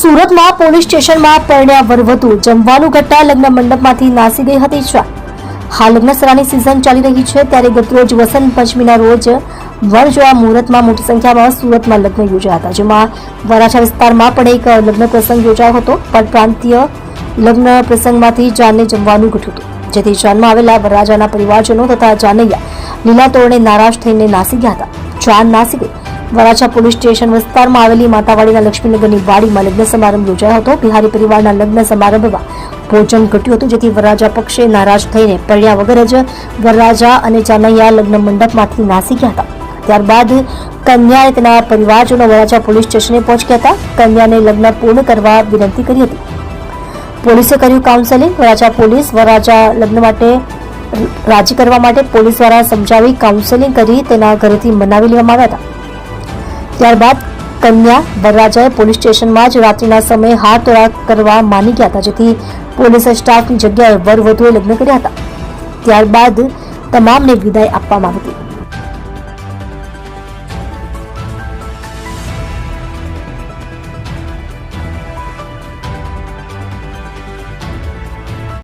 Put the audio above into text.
સુરતમાં પોલીસ સ્ટેશનમાં પરણ્યા વરવધુ. જમવાનું ઘટના લગ્ન મંડપમાંથી નાસી ગઈ હતી ચા હાલ લગ્નસરાની સિઝન ચાલી રહી છે ત્યારે ગતરોજ વસંત પંચમીના રોજ વર જોવા મુહૂર્તમાં મોટી સંખ્યામાં સુરતમાં લગ્ન યોજાયા હતા. જેમાં વરાછા વિસ્તારમાં પણ એક લગ્ન પ્રસંગ યોજાયો હતો, પણ પ્રાંતિય લગ્ન પ્રસંગમાંથી જાનને જમવાનું ઘટ્યું હતું. જેથી જાનમાં આવેલા વરરાજાના પરિવારજનો તથા જાનૈયા લીલા તોરણે નારાજ થઈને નાસી ગયા હતા. જાન નાસી ગઈ. વરાછા પોલીસ સ્ટેશન વિસ્તારમાં આવેલી માતાવાડીના લક્ષ્મીનગરની વાડીમાં લગ્ન સમારંભ યોજાયો હતો. બિહારી પરિવારના લગ્ન સમારંભમાં ભોજન ઘટ્યું હતું, જેથી વરરાજા પક્ષે નારાજ થઈને પડ્યા વગર જ વરરાજા અને જાનૈયા લગ્ન મંડપમાંથી નાસી ગયા હતા. ત્યારબાદ કન્યાએ તેના પરિવારજનો વરાછા પોલીસ સ્ટેશને પહોંચ્યા હતા. કન્યાને લગ્ન પૂર્ણ કરવા વિનંતી કરી હતી. પોલીસે કર્યું કાઉન્સેલિંગ. વરાછા પોલીસ વરાજા લગ્ન માટે રાજી કરવા માટે પોલીસ દ્વારા સમજાવી કાઉન્સેલિંગ કરી તેના ઘરેથી મનાવી લેવામાં આવ્યા હતા. ત્યારબાદ કન્યા વરરાજાએ પોલીસ સ્ટેશનમાં જ રાત્રિના સમયે હાથ તોડા કરવા માની ગયા હતા, જેથી પોલીસ સ્ટાફની જગ્યાએ વર વધુએ લગ્ન કર્યા હતા. ત્યારબાદ તમામને વિદાય આપવામાં આવી હતી.